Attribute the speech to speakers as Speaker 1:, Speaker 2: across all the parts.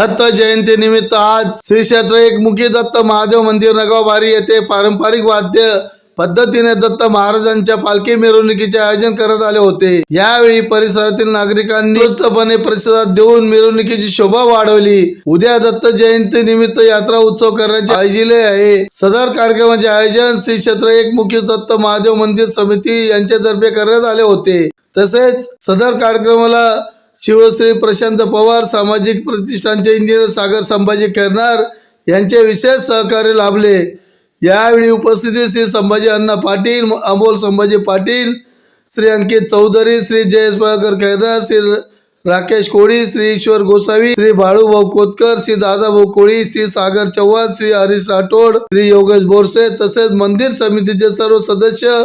Speaker 1: दत्त जयंती निमित्त आज श्री क्षेत्र एकमुखी दत्त महादेव मंदिर नगावबारी येथे पारंपरिक वाद्य पद्धतीने दत्त महाराजांच्या पालखी मिरवणुकीचे आयोजन करत आले होते. यावेळी परिसरातील नागरिकांनी उत्तपणे प्रतिसाद देऊन मिरवणुकीची शोभा वाढवली. उद्या दत्त जयंती निमित्त यात्रा उत्सव करण्याचे आयोजिले आहे. सदर कार्यक्रमाचे आयोजन श्री क्षेत्र एकमुखी दत्त महादेव मंदिर समिती यांच्यातर्फे करण्यात आले होते. तसेच सदर कार्यक्रमाला शिवश्री प्रशांत पवार सामाजिक प्रतिष्ठानचे इंजिनियर सागर संभाजी करणार यांचे विशेष सहकार्य लाभले. यावेळी उपस्थितीत श्री संभाजी अण्णा पाटील अमोल संभाजी पाटील श्री अंकित चौधरी श्री जयेश प्रभाकर खैरनार श्री राकेश कोळी श्री ईश्वर गोसावी श्री भाऊ कोतकर श्री दादाभाऊ कोळी श्री सागर चव्हाण श्री हरीश राठोड श्री योगेश बोरसे तसेच मंदिर समितीचे सर्व सदस्य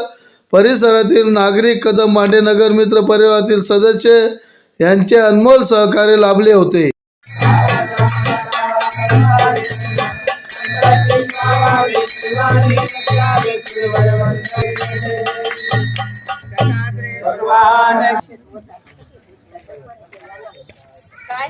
Speaker 1: परिसरातील नागरिक कदम मांडे नगर मित्र परिवारातील सदस्य यांचे अनमोल सहकार्य लाभले होते.
Speaker 2: काय?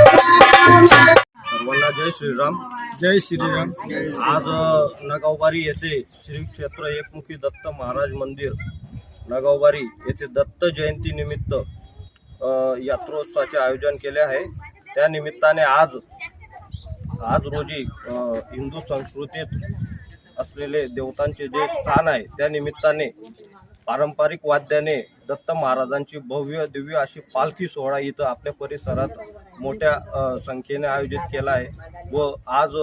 Speaker 3: श्रीराम. जय श्रीराम. आज नगावबारी येथे श्री क्षेत्र एकमुखी दत्त महाराज मंदिर नगावबारी येथे दत्त जयंती निमित्त यात्रोत्सवाचे आयोजन केले आहे. त्या निमित्ताने आज आज रोजी हिंदू संस्कृतीत असलेले देवतांचे जे स्थान आहे त्या निमित्ताने पारंपरिक वाद्याने दत्त महाराजांची भव्य दिव्य अशी पालखी सोहळा इथं आपल्या परिसरात मोठ्या संख्येने आयोजित केला आहे. व आज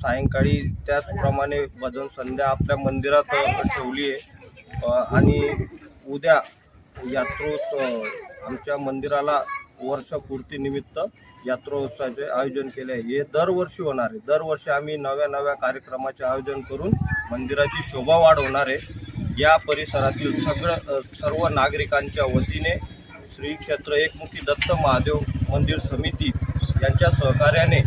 Speaker 3: सायंकाळी त्याचप्रमाणे भजन संध्या आपल्या मंदिरात ठेवली आहे. आणि उद्या यात्रोत्सव आमच्या मंदिराला वर्षपूर्तीनिमित्त यात्रोत्सवाचे आयोजन केले आहे. हे दरवर्षी होणार आहे. दरवर्षी आम्ही नव्या नव्या कार्यक्रमाचे आयोजन करून मंदिराची शोभा वाढवणार आहे. या परिसरातील सगळं सर्व नागरिकांच्या वतीने श्री क्षेत्र एकमुखी दत्त महादेव मंदिर समिती यांच्या सहकार्याने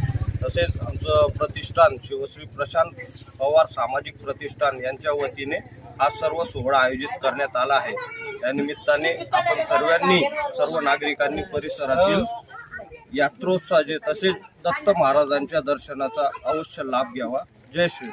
Speaker 3: तसेच आमचं प्रतिष्ठान शिवश्री प्रशांत पवार सामाजिक प्रतिष्ठान यांच्या वतीने हा सर्व सोहळा आयोजित करण्यात आला आहे. या निमित्ताने आपण सर्वांनी सर्व नागरिकांनी परिसरातील यात्रोत्सवाचे तसेच दत्त महाराजांच्या दर्शनाचा अवश्य लाभ घ्यावा. जय श्री